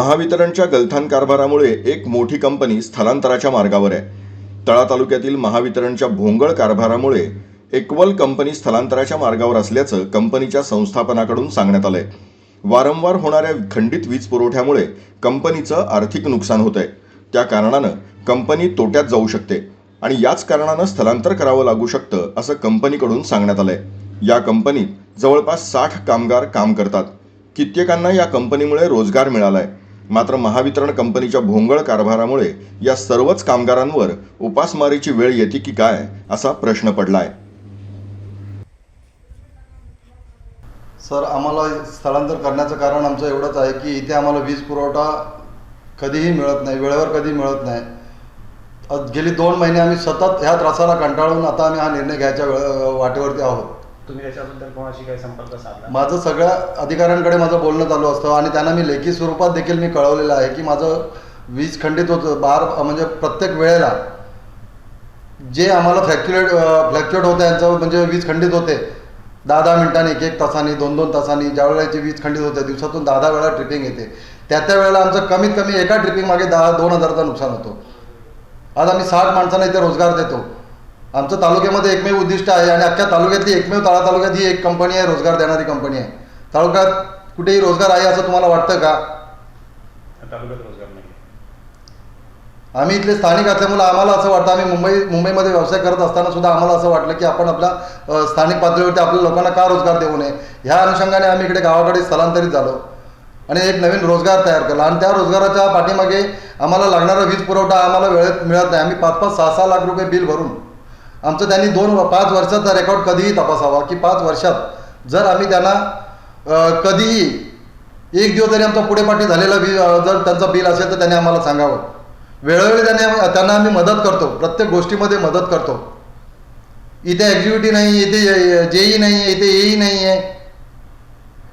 महावितरणच्या गलथान कारभारामुळे एक मोठी कंपनी स्थलांतराच्या मार्गावर आहे. तळा तालुक्यातील महावितरणच्या भोंगळ कारभारामुळे एकवल कंपनी स्थलांतराच्या मार्गावर असल्याचं कंपनीच्या संस्थापनाकडून सांगण्यात आलंय. वारंवार होणाऱ्या खंडित वीज पुरवठ्यामुळे कंपनीचं आर्थिक नुकसान होत आहे त्या कारणानं कंपनी तोट्यात जाऊ शकते आणि याच कारणानं स्थलांतर करावं लागू शकतं असं कंपनीकडून सांगण्यात आलंय. या कंपनीत जवळपास साठ कामगार काम करतात. कित्येकांना या कंपनीमुळे रोजगार मिळालाय. मात्र महावितरण कंपनीच्या भोंगळ कारभारामुळे या सर्वच कामगारांवर उपासमारीची वेळ येते की काय असा प्रश्न पडलाय. सर आम्हाला स्थलांतर करण्याचं कारण आमचं एवढंच आहे की इथे आम्हाला वीज पुरवठा कधीही मिळत नाही वेळेवर कधी मिळत नाही. गेली दोन महिने आम्ही सतत ह्या त्रासाला कंटाळून आता आम्ही हा निर्णय घ्यायच्या वेळ वाटेवरती आहोत. तुम्ही त्याच्याबद्दल कोणाशी काही संपर्क साधला? माझं सगळ्या अधिकाऱ्यांकडे माझं बोलणं चालू असतं आणि त्यांना मी लेखी स्वरूपात देखील मी कळवलेलं आहे की माझं वीज खंडित होतं. बार म्हणजे प्रत्येक वेळेला जे आम्हाला फ्लॅक्च्युएट फ्लॅक्च्युएट होतं यांचं म्हणजे वीज खंडित होते. दहा दहा मिनिटांनी एक एक तासांनी दोन दोन तासांनी ज्या वेळेला वीज खंडित होते दिवसातून दहा दहा वेळा ट्रिपिंग येते. त्या त्या वेळेला आमचं कमीत कमी एका ट्रिपिंग मागे दहा दोन हजारचा नुकसान होतं. आज आम्ही साठ माणसांना इथे रोजगार देतो. आमचं तालुक्यामध्ये एकमेव उद्दिष्ट आहे आणि अख्ख्या तालुक्यातली एकमेव तळा तालुक्यात ही एक कंपनी आहे रोजगार देणारी कंपनी आहे. तालुक्यात कुठेही रोजगार आहे असं तुम्हाला वाटतं का? तालुक्यात रोजगार नाही आम्ही इथले स्थानिक असल्यामुळे आम्हाला असं वाटतं आम्ही मुंबई मुंबईमध्ये व्यवसाय करत असताना सुद्धा आम्हाला असं वाटलं की आपण आपल्या स्थानिक पातळीवरती आपल्या लोकांना का रोजगार देऊ नये? ह्या अनुषंगाने आम्ही इकडे गावाकडे स्थलांतरित झालो आणि एक नवीन रोजगार तयार केला. आणि त्या रोजगाराच्या पाठीमागे आम्हाला लागणारा वीज पुरवठा आम्हाला वेळेत मिळत नाही. आम्ही पाच पाच सहा सहा लाख रुपये बिल भरून आमचं त्यांनी दोन पाच वर्षाचा रेकॉर्ड कधीही तपासावा की पाच वर्षात जर आम्ही त्यांना कधीही एक दिवस जरी आमचा पुढे पाठी झालेला बिल जर त्यांचं बिल असेल तर त्यांनी आम्हाला सांगावं. वेळोवेळी त्यांनी त्यांना आम्ही मदत करतो प्रत्येक गोष्टीमध्ये मदत करतो. इथे एक्झिक्युटिव्ह नाही इथे जेई नाही आहे इथे एई नाही आहे.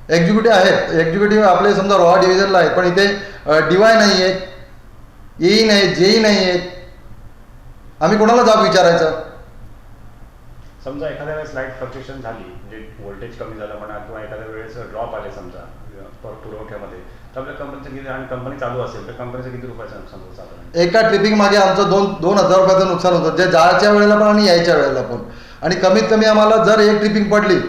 एक्झिक्युटिव्ह आहेत एक्झिक्युटिव्ह आपले समजा रॉ डिव्हिजनला आहेत पण इथे डीवाय नाही आहेत एई नाही जेई नाही आहेत आम्ही कोणाला जाब विचारायचं? समजा एखाद्या वेळेस लाइट फ्लक्च्युएशन झाली म्हणजे व्होल्टेज कमी झालं म्हणा किंवा एखाद्या वेळेस ड्रॉप आले समजा पुरवठ्यामध्ये तर आपल्या कंपनीचं किती आणि कंपनी चालू असेल तर कंपनीचं किती रुपयाचं नुकसान होतं साधारण? एका ट्रिपिंग मागे आमचं दोन दोन हजार रुपयाचं नुकसान होतं. जे जायच्या वेळेला पण आणि यायच्या वेळेला पण. आणि कमीत कमी आम्हाला जर एक ट्रिपिंग पडली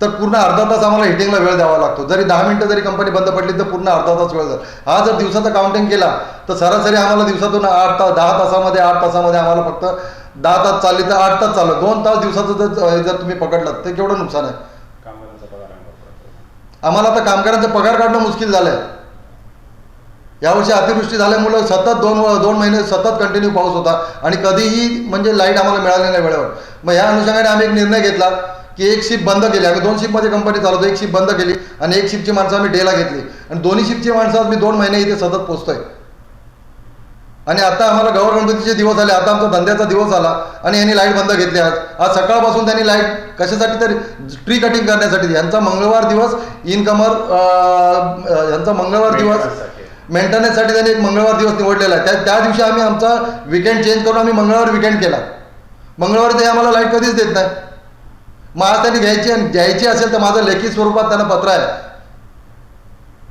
तर पूर्ण अर्धा तास आम्हाला हिटिंगला वेळ द्यावा लागतो. जरी दहा मिनिटं जरी कंपनी बंद पडली तर पूर्ण अर्धा तास वेळ जातो हा जर दिवसाचा काउंटिंग केला तर सरासरी आम्हाला दिवसातून आठ तास दहा तासामध्ये आठ तासामध्ये आम्हाला फक्त दहा तास चालली तर आठ तास चाललं. दोन तास दिवसाचं जर जर तुम्ही पकडलात तर केवढं नुकसान आहे. आम्हाला आता कामगारांचा पगार काढणं मुश्किल झालंय. यावर्षी अतिवृष्टी झाल्यामुळं सतत दोन दोन महिने सतत कंटिन्यू पाऊस होता आणि कधीही म्हणजे लाइट आम्हाला मिळाली नाही वेळेवर. मग ह्या अनुषंगाने आम्ही एक निर्णय घेतला की एक शिप बंद केली. आम्ही दोन शिपमध्ये कंपनी चालवतो. एक शिप बंद केली आणि एक शिपची माणसं आम्ही डेला घेतली. आणि दोन्ही शिपची माणसं मी दोन महिने इथे सतत पोचतोय. आणि आता आम्हाला गौर गणपतीचे दिवस आले आता आमचा धंद्याचा दिवस आला आणि यांनी लाइट बंद घेतली आज. आज सकाळपासून त्यांनी लाइट कशासाठी तर ट्री कटिंग करण्यासाठी यांचा मंगळवार दिवस इनकमर यांचा मंगळवार दिवस. मेंटेनन्ससाठी त्यांनी एक मंगळवार दिवस निवडलेला आहे. त्या त्या दिवशी आम्ही आमचा विकेंड चेंज करून आम्ही मंगळवार विकेंड केला. मंगळवारी ते आम्हाला लाइट कधीच देत नाही. आज त्यांनी घ्यायची आणि घ्यायची असेल तर माझं लेखी स्वरूपात त्यांना पत्र आहे.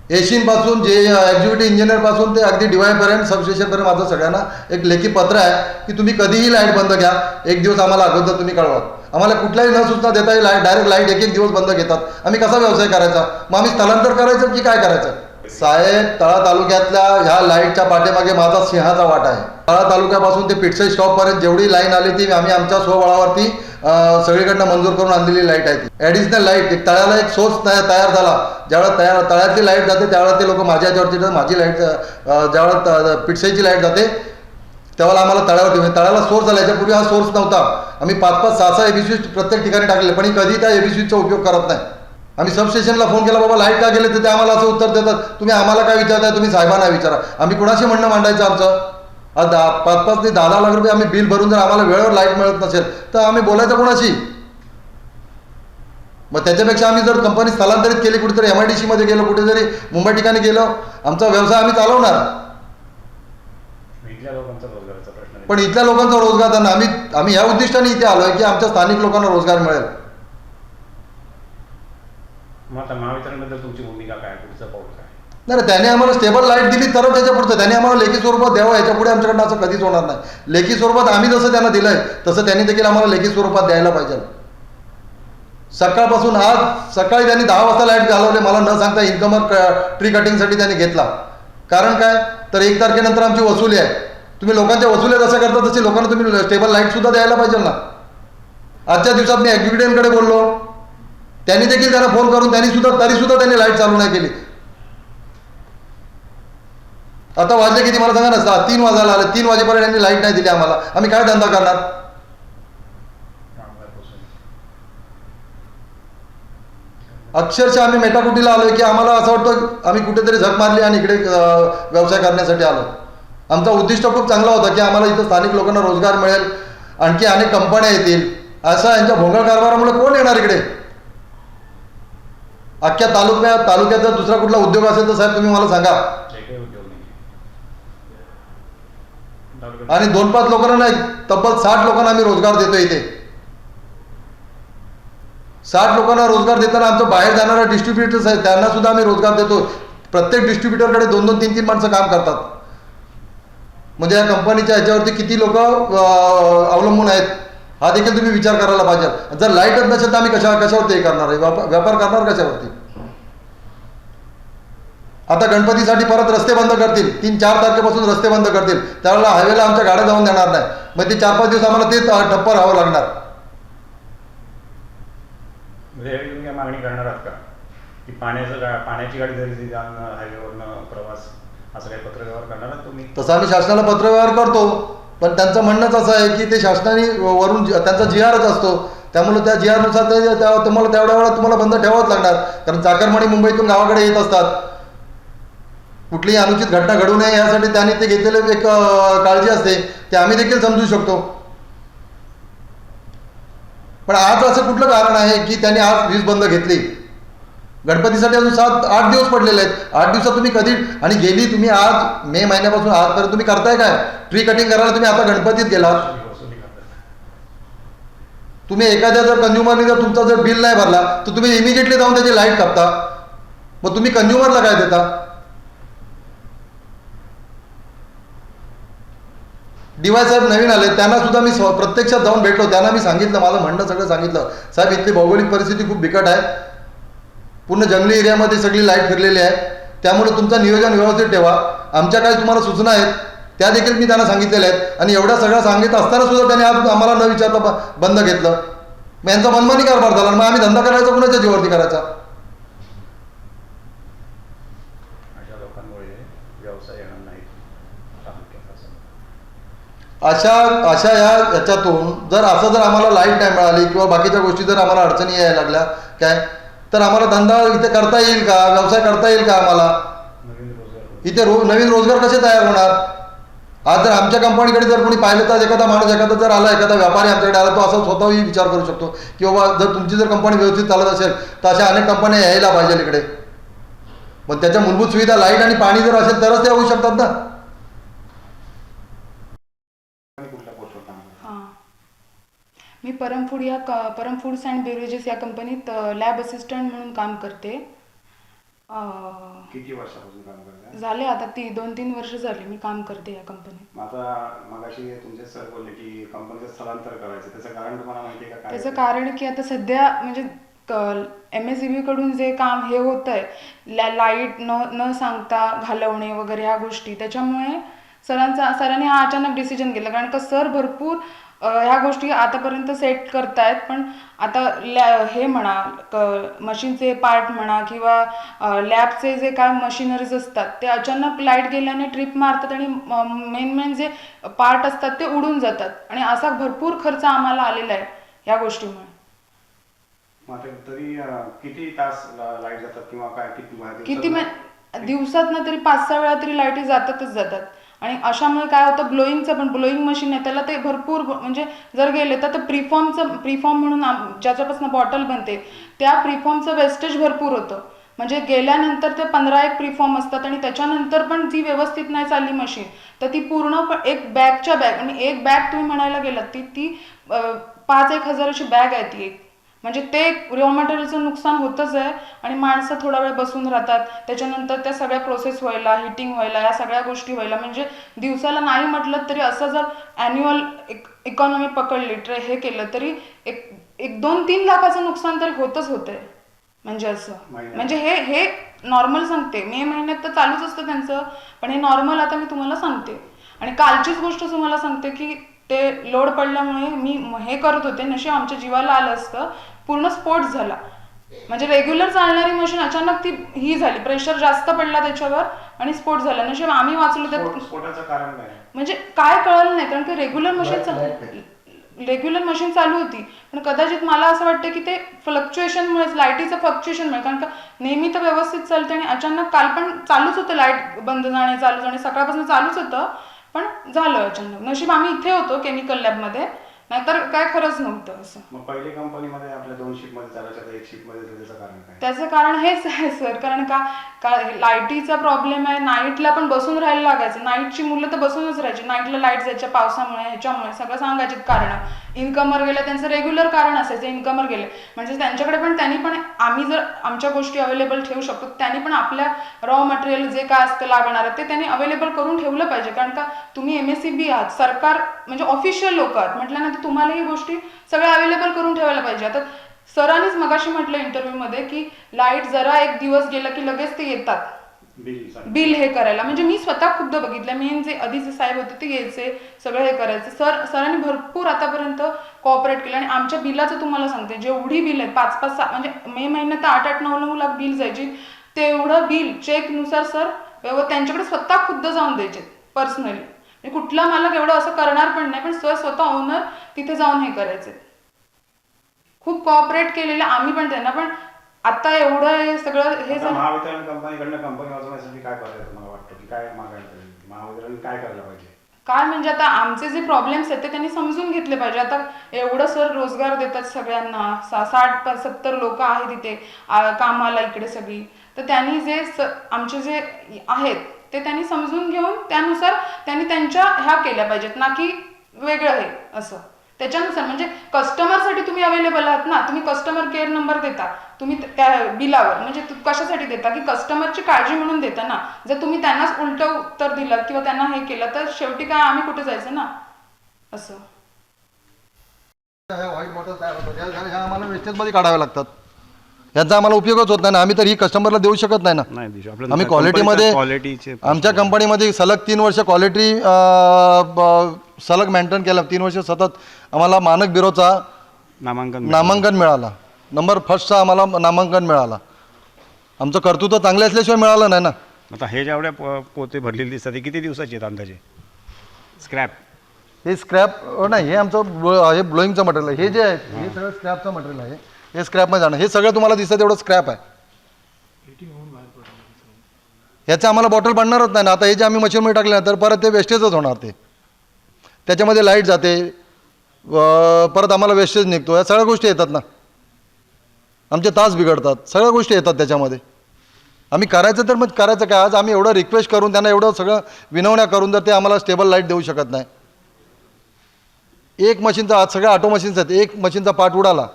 एशीन पासून जे एक्झिक्युटिव्ह इंजिनियरपासून ते अगदी डिवायपर्यंत सबस्टेशनपर्यंत माझं सगळ्यांना एक लेखी पत्र आहे की तुम्ही कधीही लाइट बंद घ्या. एक दिवस आम्हाला अगोदर तुम्ही कळवा. आम्हाला कुठल्याही न सूचना देता ही लाइट डायरेक्ट लाइट एक एक दिवस बंद घेतात. आम्ही कसा व्यवसाय करायचा? मग आम्ही स्थलांतर करायचं की काय करायचं? साहेब तळा तालुक्यातल्या ह्या लाईटच्या पाठीमागे माझा सिंहाचा वाटा आहे. तळा तालुक्यापासून ते पिटसई स्टॉपपर्यंत जेवढी लाईन आली ती आम्ही आमच्या स्वबळावरती सगळीकडनं मंजूर करून आणलेली लाइट आहे ती. ॲडिशनल लाइट एक तळ्याला एक सोर्स तया- तयार झाला. ज्यावेळेला तयार तळ्यातली लाइट जाते त्यावेळेला ते लोक माझ्या याच्यावरती माझी लाइट ज्यावेळेला पिटसईची लाइट जाते तेव्हा आम्हाला तळ्यावरती म्हणजे तळ्याला सोर्स झाला. याच्यापूर्वी हा सोर्स नव्हता. आम्ही पाच पाच सहा सहा एबी स्विच प्रत्येक ठिकाणी टाकले पण कधी त्या एबी स्विचचा उपयोग करत नाही. आम्ही सबस्टेशनला फोन केला बाबा लाइट का गेले? तर ते आम्हाला असं उत्तर देतात. तुम्ही आम्हाला काय विचारताय? तुम्ही साहेबांना विचारा. आम्ही कुणाशी म्हणणं मांडायचं आमचं? पाच पाच ते दहा दहा लाख रुपये आम्ही बिल भरून जर आम्हाला वेळेवर लाइट मिळत नसेल तर आम्ही बोलायचं कोणाशी? मग त्याच्यापेक्षा आम्ही जर कंपनी स्थलांतरित केली कुठेतरी एम आय डी सीमध्ये गेलो कुठे जरी मुंबई ठिकाणी गेलो आमचा व्यवसाय आम्ही चालवणार. आहे. पण इथल्या लोकांचा रोजगार त्यांना आम्ही आम्ही ह्या उद्दिष्टाने इथे आलोय की आमच्या स्थानिक लोकांना रोजगार मिळेल. मग आता महावितरणबद्दल तुमची भूमिका काय? पुढचं पाऊल काय? नाही त्याने आम्हाला स्टेबल लाइट दिली तर त्याच्या पुढचं. त्याने आम्हाला लेखी स्वरूपात द्यावं याच्यापुढे आमच्याकडनं असं कधीच होणार नाही. लेखी स्वरूपात आम्ही जसं त्यांना दिलंय तसं त्यांनी देखील आम्हाला लेखी स्वरूपात द्यायला पाहिजे. सकाळपासून आज सकाळी त्यांनी दहा वाजता लाइट घालवले मला न सांगता इन्कमर ट्री कटिंगसाठी त्यांनी घेतला. कारण काय? तर एक तारखेनंतर आमची वसुली आहे. तुम्ही लोकांच्या वसुल्या जसं करता तशी लोकांना तुम्ही स्टेबल लाईटसुद्धा द्यायला पाहिजे ना. आजच्या दिवसात मी एक्झिक्युटिव्हकडे बोललो. त्यांनी देखील त्यांना फोन करून त्यांनी सुद्धा तरीसुद्धा त्यांनी लाइट चालू नाही केली. आता वाजले किती मला सांगा ना सहा तीन वाजायला आलं तीन वाजेपर्यंत यांनी लाइट नाही दिली आम्हाला. आम्ही काय धंदा करणार? अक्षरशः आम्ही मेटाकुटीला आलोय की आम्हाला असं वाटतं आम्ही कुठेतरी झक मारली आणि इकडे व्यवसाय करण्यासाठी आलो. आमचा उद्दिष्ट खूप चांगला होता की आम्हाला इथं स्थानिक लोकांना रोजगार मिळेल आणखी अनेक कंपन्या येतील. असा यांच्या भोंगळ कारभारामुळे कोण येणार इकडे? अख्ख्या तालुक्यात तालुक्यात जर दुसरा कुठला उद्योग असेल तर साहेब तुम्ही मला सांगा एकही उद्योग नाही तालुक्यात- आणि दोन पाच लोकांना नाही तब्बल साठ लोकांना आम्ही रोजगार देतो इथे. साठ लोकांना रोजगार देताना आमचं बाहेर जाणारा डिस्ट्रीब्युटर्स आहेत त्यांना सुद्धा आम्ही रोजगार देतो. प्रत्येक डिस्ट्रीब्युटरकडे दोन दोन तीन तीन माणसं काम करतात. म्हणजे या कंपनीच्या ह्याच्यावरती किती लोक अवलंबून आहेत हा देखील तुम्ही विचार करायला पाहिजे. जर लाईटच नसेल तर आम्ही कशा कशावरती हे करणार आहे? व्यापार करणार कशावरती? आता गणपतीसाठी परत रस्ते बंद करतील. तीन चार तारखेपासून रस्ते बंद करतील. त्यावेळेला हायवेला आमच्या गाड्या जाऊन देणार नाही. मग ते चार पाच दिवस आम्हाला ते ठप्प राहावं लागणार. म्हणजे मागणी करणार आहात का? की पाण्याचं पाण्याची गाडी जरी हायवेवरनं प्रवास असं काही पत्रव्यवहार करणार तुम्ही? तसं आम्ही शासनाला पत्रव्यवहार करतो. पण त्यांचं म्हणणंच असं आहे की ते शासनाने वरून त्यांचा जी आरच असतो. त्यामुळे त्या जी आरनुसार ते तुम्हाला तेवढ्या वेळा तुम्हाला बंद ठेवावंच लागणार. कारण चाकरमानी मुंबईतून गावाकडे येत असतात. कुठलीही अनुचित घटना घडू नये यासाठी त्यांनी ते घेतलेलं एक काळजी असते ते आम्ही देखील समजू शकतो. पण आज असं कुठलं कारण आहे की त्यांनी आज वीज बंद घेतली? गणपतीसाठी अजून सात आठ दिवस पडलेले आहेत. आठ दिवसात तुम्ही कधी आणि गेली तुम्ही आज मे महिन्यापासून आजपर्यंत तुम्ही करताय काय? ट्री कटिंग करायला तुम्ही आता गणपतीत गेलात. तुम्ही एखाद्या जर कंझ्युमरने जर तुमचा जर बिल नाही भरला तर तुम्ही इमिजिएटली जाऊन त्याची लाइट कापता. मग तुम्ही कंझ्युमरला काय देता? डीवाय साहेब नवीन आले त्यांना सुद्धा मी प्रत्यक्षात जाऊन भेटलो त्यांना मी सांगितलं माझं म्हणणं सगळं सांगितलं. साहेब इथली भौगोलिक परिस्थिती खूप बिकट आहे. पूर्ण जंगली एरियामध्ये सगळी लाइट फिरलेली आहे. त्यामुळे तुमचं नियोजन व्यवस्थित ठेवा. आमच्या काही तुम्हाला सूचना आहेत त्या देखील मी त्यांना सांगितलेल्या आहेत. आणि एवढ्या सगळ्या सांगितलं असताना सुद्धा त्यांनी आज आम्हाला न विचारता बंद घेतलं. मग यांचा मनमानी कारभार झाला मग आम्ही धंदा करायचा कुणाच्या जीवावरती करायचा अशा लोकांमुळे व्यवसाय येणार नाही तालुक्यात असं अशा अशा या याच्यातून जर असं जर आम्हाला लाइट नाही मिळाली किंवा बाकीच्या गोष्टी जर आम्हाला अडचणी यायला लागल्या काय? तर आम्हाला धंदा इथे करता येईल का? व्यवसाय करता येईल का आम्हाला? इथे रो नवीन रोजगार कसे तयार होणार? आज जर आमच्या कंपनीकडे जर कोणी पाहिलं तर एखादा माणूस एखादा जर आला एखादा व्यापारी आमच्याकडे आला तो असं स्वतःही विचार करू शकतो की बाबा जर तुमची जर कंपनी व्यवस्थित चालत असेल तर अशा अनेक कंपन्या यायला पाहिजे इकडे. मग त्याच्या मूलभूत सुविधा लाइट आणि पाणी जर असेल तरच ते होऊ शकतात ना कुठल्या पोस्टवर काम करता? हां मी परम फूड या क परम फूड्स अँड बेवरेजेस या कंपनीत लॅब असिस्टंट म्हणून काम करते. किती वर्षापासून काम करताय? झाले आता ती दोन तीन वर्ष झाली मी काम करते या कंपनीत मग आता मगाशी तुमचे सर बोलले की कंपनीचं स्थलांतर करायचं. त्याचं कारण तुम्हाला माहिती आहे का? काय त्याचं कारण की आता सध्या म्हणजे एम एस सी कडून जे काम हे होत आहे ला लाइट न न सांगता घालवणे वगैरे ह्या गोष्टी. त्याच्यामुळे सरांचा सरांनी हा अचानक डिसिजन घेतला कारण का सर भरपूर ह्या गोष्टी आतापर्यंत सेट करतायत पण आता लॅ हे म्हणा क मशीनचे पार्ट म्हणा किंवा लॅबचे जे काय मशिनरीज असतात ते अचानक लाइट गेल्याने ट्रिप मारतात आणि मेन मेन जे पार्ट असतात ते उडून जातात. आणि असा भरपूर खर्च आम्हाला आलेला आहे ह्या गोष्टीमुळे. तरी किती तास लाइट जातात किंवा काय किती दिवसात? ना तरी पाच सहा वेळा तरी लाईटी जातातच जातात. आणि अशामुळे काय होतं ब्लोईंगचं पण ब्लोईंग मशीन आहे त्याला ते भरपूर म्हणजे जर गेले तर ते प्रीफॉर्मचं प्रीफॉर्म म्हणून आम- ज्याच्यापासून बॉटल बनते त्या प्रीफॉर्मचं वेस्टेज भरपूर होतं. म्हणजे गेल्यानंतर ते पंधरा एक प्रीफॉर्म असतात आणि त्याच्यानंतर पण ती व्यवस्थित नाही चालली मशीन तर ती पूर्ण एक बॅगच्या बॅग आणि एक बॅग तुम्ही म्हणायला गेलात ती ती पाच एक हजाराची बॅग आहे ती एक. म्हणजे ते रॉ मटेरियलचं नुकसान होतच आहे आणि माणसं थोडा वेळ बसून राहतात. त्याच्यानंतर त्या सगळ्या प्रोसेस व्हायला हिटिंग व्हायला या सगळ्या गोष्टी व्हायला. म्हणजे दिवसाला नाही म्हटलं तरी असं जर ॲन्युअल इकॉनॉमी पकडली ट्रे हे केलं तरी एक एक दोन तीन लाखाचं नुकसान तरी होतच होतंय. म्हणजे असं. म्हणजे हे हे नॉर्मल सांगते. मे महिन्यात तर चालूच असतं त्यांचं. पण हे नॉर्मल आता मी तुम्हाला सांगते. आणि कालचीच गोष्ट तुम्हाला सांगते की ते लोड पडल्यामुळे मी म- हे करत होते नशीब आमच्या जीवाला आलं असतं पूर्ण स्फोट झाला. म्हणजे रेग्युलर चालणारी मशीन अचानक ती ही झाली प्रेशर जास्त पडला त्याच्यावर आणि स्फोट झाला. नशीब आम्ही वाचलो काय? म्हणजे काय कळलं नाही कारण की रेग्युलर मशीन रेग्युलर मशीन चालू होती. पण कदाचित मला असं वाटतं की ते फ्लक्च्युएशनमुळेच लाईटीचं फ्लक्च्युएशनमुळे कारण का नेहमी तर व्यवस्थित चालते आणि अचानक काल पण चालूच होतं लाइट बंद जाणे चालू जाणे सकाळपासून चालूच होतं. पण झालं अचानक नशीब आम्ही इथे होतो केमिकल लॅबमध्ये नाहीतर काय खरंच नव्हतं असं. मग पहिली कंपनीमध्ये आपल्या दोन शिपमध्ये आता एक मध्ये झालं, त्याचं कारण काय? त्याचं कारण हेच आहे सर कारण का का लाईटीचा प्रॉब्लेम आहे. नाईटला पण बसून राहायला लागायचं. नाईटची मुलं तर बसूनच राहायची. नाईटला लाइट जायच्या पावसामुळे ह्याच्यामुळे सगळं सांगायचे कारण. इन्कमवर गेलं त्यांचं रेग्युलर कारण असायचं इन्कमवर गेले. म्हणजे त्यांच्याकडे पण त्यांनी पण आम्ही जर आमच्या गोष्टी अवेलेबल ठेवू शकतो त्यांनी पण आपल्या रॉ मटेरियल जे काय असतं लागणार ते त्यांनी अवेलेबल करून ठेवलं पाहिजे. कारण का तुम्ही एम एस सी बी आहात सरकार म्हणजे ऑफिशियल लोक आहात. म्हटल्यानंतर तुम्हाला ही गोष्टी सगळ्या अवेलेबल करून ठेवायला पाहिजे. आता सरांनीच मगाशी म्हटलं इंटरव्ह्यूमध्ये की लाइट जरा एक दिवस गेला की लगेच ते येतात. बिल हे करायला. म्हणजे मी स्वतः खुद्द बघितलं. मेन जे आधीचे साहेब होते ते यायचे सगळं हे करायचे. सर सरांनी भरपूर आतापर्यंत कॉपरेट केलं. आणि आमच्या बिलाचं तुम्हाला सांगते जेवढी बिल आहे पाच पाच सहा म्हणजे मे महिन्यात तर आठ आठ नऊ नऊ लाख बिल जायची. तेवढं बिल चेकनुसार सर त्यांच्याकडे स्वतः खुद्द जाऊन द्यायचे पर्सनली म्हणजे कुठला मालक एवढं असं करणार पण नाही पण सर स्वतः ओनर तिथे जाऊन हे करायचे. खूप कॉपरेट केलेलं आम्ही पण त्यांना पण आता एवढं हे सगळं हे आता झालं. महावितरण कंपनीकडनं कंपनी वाचवण्यासाठी काय करायचं मला वाटतं? की काय मागायला पाहिजे महावितरण काय करायला पाहिजे? काय म्हणजे आता आमचे जे प्रॉब्लेम्स आहेत ते त्यांनी समजून घेतले पाहिजे. आता एवढं सर रोजगार देतात सगळ्यांना. सा साठ प- सत्तर लोक आहेत तिथे आ, कामाला इकडे सगळी. तर त्यांनी जे स आमचे जे आहेत ते त्यांनी समजून घेऊन त्यानुसार त्यांनी त्यांच्या ह्या केल्या पाहिजेत. ना की वेगळं आहे असं. त्याच्यानुसार म्हणजे कस्टमरसाठी तुम्ही अवेलेबल आहात ना तुम्ही कस्टमर केअर नंबर देता. तुम्ही त्या बिलावर म्हणजे तु- कशासाठी देता? की कस्टमरची काळजी म्हणून देता ना? जर तुम्ही त्यांनाच उलट उत्तर दिलं किंवा त्यांना हे केलं तर शेवटी काय आम्ही कुठे जायचं ना? असं. व्हाईट बॉटल तयार होतात ह्या- ह्या ह्या आम्हाला वेस्टेजमध्ये काढाव्या लागतात. यांचा आम्हाला उपयोगच होत नाही ना. आम्ही तर ही कस्टमरला देऊ शकत नाही ना. नाही दिशा आपल्या आम्ही क्वालिटीमध्ये क्वालिटीचे आमच्या कंपनीमध्ये सलग तीन वर्ष क्वालिटी सलग मेंटेन केलं. तीन वर्ष सतत आम्हाला मानक ब्युरोचा नामांकन नामांकन मिळाला. नंबर फर्स्टचा आम्हाला नामांकन मिळाला. आमचं कर्तृत्व चांगले असल्याशिवाय मिळालं नाही ना. आता हे जेवढ्या पो- पोते भरलेले दिसतात हे किती दिवसाचे आहेत अंदाजे? स्क्रॅप हे स्क्रॅप नाही हे आमचं ब्लो- हे ब्लोईंगचं मटेरियल आहे. हे जे आहे हे सगळं स्क्रॅपचं मटेरियल आहे. हे स्क्रॅपमध्ये जाणं. हे सगळं तुम्हाला दिसतं तेवढं स्क्रॅप आहे. याचं आम्हाला बॉटल पडणारच नाही ना. आता हे जे आम्ही मशीनमध्ये टाकले ना तर परत ते वेस्टेजच होणार ते. त्याच्यामध्ये लाइट जाते. व- परत आम्हाला वेस्टेज निघतो. या सगळ्या गोष्टी येतात ना. आमचे तास बिघडतात. सगळ्या गोष्टी येतात त्याच्यामध्ये. आम्ही करायचं तर मग करायचं काय? आज आम्ही एवढं रिक्वेस्ट करून त्यांना एवढं सगळं विनवण्या करून जर ते आम्हाला स्टेबल लाइट देऊ शकत नाही. एक मशीनचा आज सगळ्या ऑटो मशीन्स आहेत. एक मशीनचा पार्ट उडाला.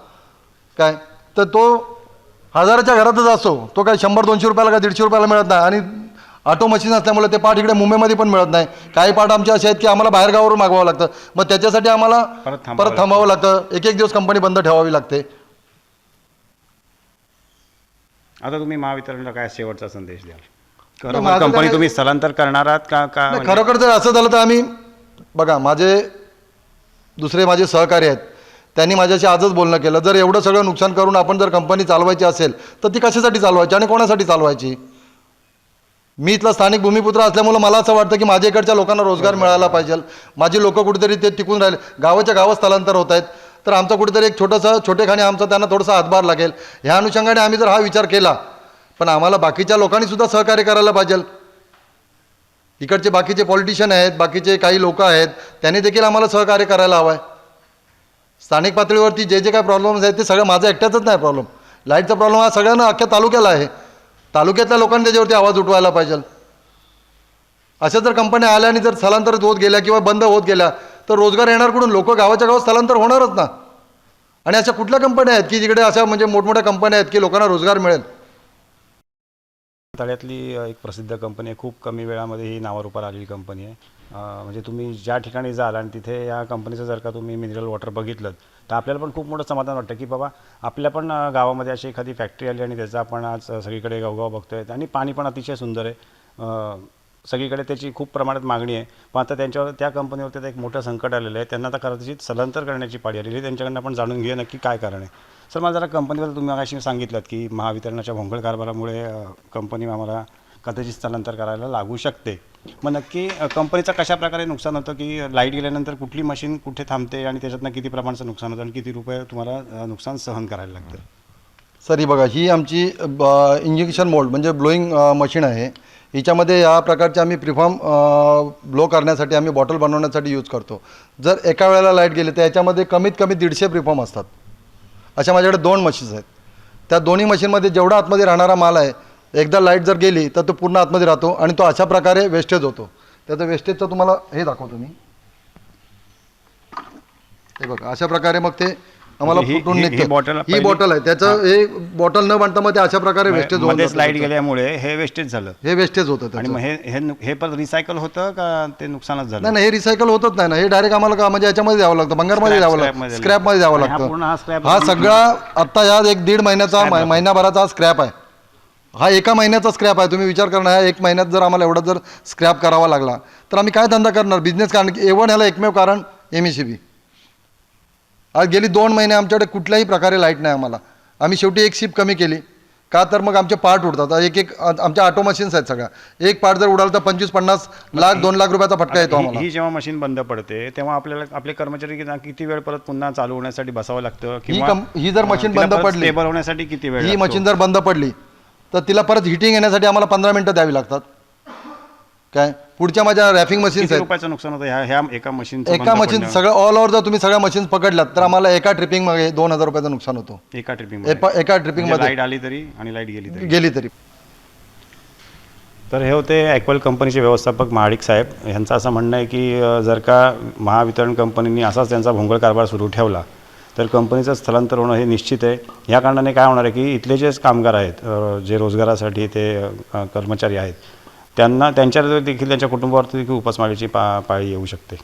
काय? तर तो हजाराच्या घरातच असतो तो काय शंभर दोनशे रुपयाला का दीडशे रुपयाला मिळत नाही. आणि ऑटो मशीन असल्यामुळे ते पार्ट इकडे मुंबईमध्ये पण मिळत नाही. काही पार्ट आमचे असे आहेत की आम्हाला बाहेर गावावरून मागवावं लागतं. मग त्याच्यासाठी आम्हाला परत थांबावं लागतं. एक एक दिवस कंपनी बंद ठेवावी लागते. आता तुम्ही महावितरणला काय शेवटचा संदेश द्याल? खरोखर कंपनी तुम्ही स्थलांतर करणार आहात का का म्हणजे- खरोखर जर असं झालं तर आम्ही बघा माझे दुसरे माझे सहकारी आहेत. त्यांनी माझ्याशी आजच बोलणं केलं. जर एवढं सगळं नुकसान करून आपण जर कंपनी चालवायची असेल तर ती कशासाठी चालवायची आणि कोणासाठी चालवायची? मी इथला स्थानिक भूमिपुत्र असल्यामुळं मला असं वाटतं की माझ्या इकडच्या लोकांना रोजगार मिळाला पाहिजे. माझी लोक कुठेतरी ते टिकून राहिले. गावाच्या गावात स्थलांतर होत आहेत. तर आमचं कुठेतरी एक छोटंसं छोटेखाने आमचं त्यांना थोडंसं हातभार लागेल. ह्या अनुषंगाने आम्ही जर हा विचार केला पण आम्हाला बाकीच्या लोकांनी सुद्धा सहकार्य करायला पाहिजे. इकडचे बाकीचे पॉलिटिशियन आहेत बाकीचे काही लोक आहेत त्यांनी देखील आम्हाला सहकार्य करायला हवं आहे स्थानिक पातळीवरती जे जे काय प्रॉब्लेम्स आहेत ते सगळं माझं एकट्याचाच नाही प्रॉब्लेम लाईटचा प्रॉब्लेम हा सगळ्यांना अख्ख्या तालुक्याला आहे. तालुक्यातल्या लोकांनी त्याच्यावरती आवाज उठवायला पाहिजे. अशा जर कंपन्या आल्या आणि जर स्थलांतरित होत गेल्या किंवा बंद होत गेल्या तर रोजगार येणार कुठून? लोक गावाच्या गावात स्थलांतर होणारच ना. आणि अशा कुठल्या कंपन्या आहेत की जिकडे अशा म्हणजे मोठमोठ्या कंपन्या आहेत की लोकांना रोजगार मिळेल? तळ्यातली एक प्रसिद्ध कंपनी आहे. खूप कमी वेळामध्ये ही नावारूपार आलेली कंपनी आहे. म्हणजे तुम्ही ज्या ठिकाणी जाल आणि तिथे या कंपनीचं जर का तुम्ही मिनरल वॉटर बघितलं तर आपल्याला पण खूप मोठं समाधान वाटतं की बाबा आपल्या पण गावामध्ये अशी एखादी फॅक्टरी आली आणि त्याचा आपण आज सगळीकडे गावगाव बघतोय आणि पाणी पण अतिशय सुंदर आहे. सगळीकडे त्याची खूप प्रमाणात मागणी आहे. पण आता त्यांच्यावर त्या कंपनीवरती आता एक मोठं संकट आलेलं आहे. त्यांना आता कदाचित स्थलांतर करण्याची पाळी आलेली आहे. त्यांच्याकडनं आपण जाणून घेऊया नक्की काय कारण आहे. सर मला जरा कंपनीबद्दल तुम्ही अशी सांगितलं की महावितरणाच्या भोंगळ कारभारामुळे कंपनी आम्हाला कदाचित स्थलांतर करायला लागू शकते. मग नक्की कंपनीचं कशा प्रकारे नुकसान होतं की लाइट गेल्यानंतर कुठली मशीन कुठे थांबते आणि त्याच्यातनं किती प्रमाणाचं नुकसान होतं आणि किती रुपये तुम्हाला नुकसान सहन करायला लागतं? सर ही बघा ही आमची इंजेक्शन मोल्ड म्हणजे ब्लोईंग मशीन आहे. हिच्यामध्ये या प्रकारचे आम्ही प्रिफॉर्म ब्लो करण्यासाठी आम्ही बॉटल बनवण्यासाठी यूज करतो. जर एका वेळेला लाइट गेली तर याच्यामध्ये कमीत कमी दीडशे प्रिफॉर्म असतात. अशा माझ्याकडे दोन मशीन्स आहेत. त्या दोन्ही मशीनमध्ये जेवढा आतमध्ये राहणारा माल आहे एकदा लाइट जर गेली तर तो पूर्ण आतमध्ये राहतो आणि तो अशा प्रकारे वेस्टेज होतो. त्याचं वेस्टेजचं तुम्हाला हे दाखवतो मी. हे बघा अशा प्रकारे मग ते आम्हाला ही- फुटून ही- ही निघतं बॉटल ही पहिली- बॉटल आहे. त्याचं हे. बॉटल न बनता मग ते अशा प्रकारे वेस्टेज होऊन जातं त्याचं. गेल्यामुळे हे वेस्टेज झालं. हे वेस्टेज होतं आणि त्याचं. मग हे हे नु- हे रिसायकल होतं का ते नुकसानच झालं? नाही नाही हे रिसायकल होतच नाही ना. हे डायरेक्ट आम्हाला का म्हणजे याच्यामध्ये द्यावं लागतं. Scrap- द्यावं लागतं. मध्ये स्क्रॅपमध्ये द्यावं आणि हा पूर्ण हा लागतं scrap हा. सगळा आत्ता या एक दीड महिन्याचा महिनाभराचा हा स्क्रॅप आहे. हा एका महिन्याचा स्क्रॅप आहे. तुम्ही विचार करणं ह्या एक महिन्यात जर आम्हाला एवढा जर स्क्रॅप करावा लागला तर आम्ही काय धंदा करणार? बिझनेस कारण की एवन ह्याला एकमेव कारण एम सी बी आज गेली दोन महिने आमच्याकडे कुठल्याही प्रकारे लाइट नाही आम्हाला. आम्ही शेवटी एक शिप कमी केली. का तर मग आमचे पार्ट उडतात. एक एक आमच्या ऑटो मशीन्स आहेत सगळ्या. एक पार्ट जर उडाला तर पंचवीस पन्नास लाख दोन लाख रुपयाचा फटका येतो ही आम्हाला. ही जेव्हा मशीन बंद पडते तेव्हा आपल्याला आपले कर्मचारी किती- वेळ परत पुन्हा चालू होण्यासाठी बसावं लागतं? ही कम- ही जर तिला बंद पडली- होण्यासाठी किती वेळ ही? मशीन जर बंद पडली तर तिला परत हिटिंग येण्यासाठी आम्हाला पंधरा मिनटं द्यावी लागतात. काय? पुढच्या माझ्या रॅफिंग मशीन्स किती आहेत. रुपयाचं नुकसान होतं? ह्या ह्या एका मशीन एका मशीन सगळं ऑल ओव्हर जर तुम्ही सगळ्या मशीन्स पकडल्यात तर आम्हाला एका ट्रिपिंगमध्ये दोन हजार रुपयाचं नुकसान होतो. एका ट्रिपिंग एका- एका ट्रिपिंगमध्ये लाइट आली तरी आणि लाइट गेली तरी. गेली तरी. तर हे होते ॲक्वल कंपनीचे व्यवस्थापक महाडिक साहेब. यांचं असं म्हणणं आहे की अ, जर का महावितरण कंपनीने असाच त्यांचा भोंगळ कारभार सुरू ठेवला तर कंपनीचं स्थलांतर होणं हे निश्चित आहे. या कारणाने काय होणार आहे की इथले जे कामगार आहेत अ, जे रोजगारासाठी ते अ, कर्मचारी आहेत त्यांना त्यांच्यावर देखील त्यांच्या कुटुंबावरती देखील उपासमारीची पा पाळी येऊ शकते.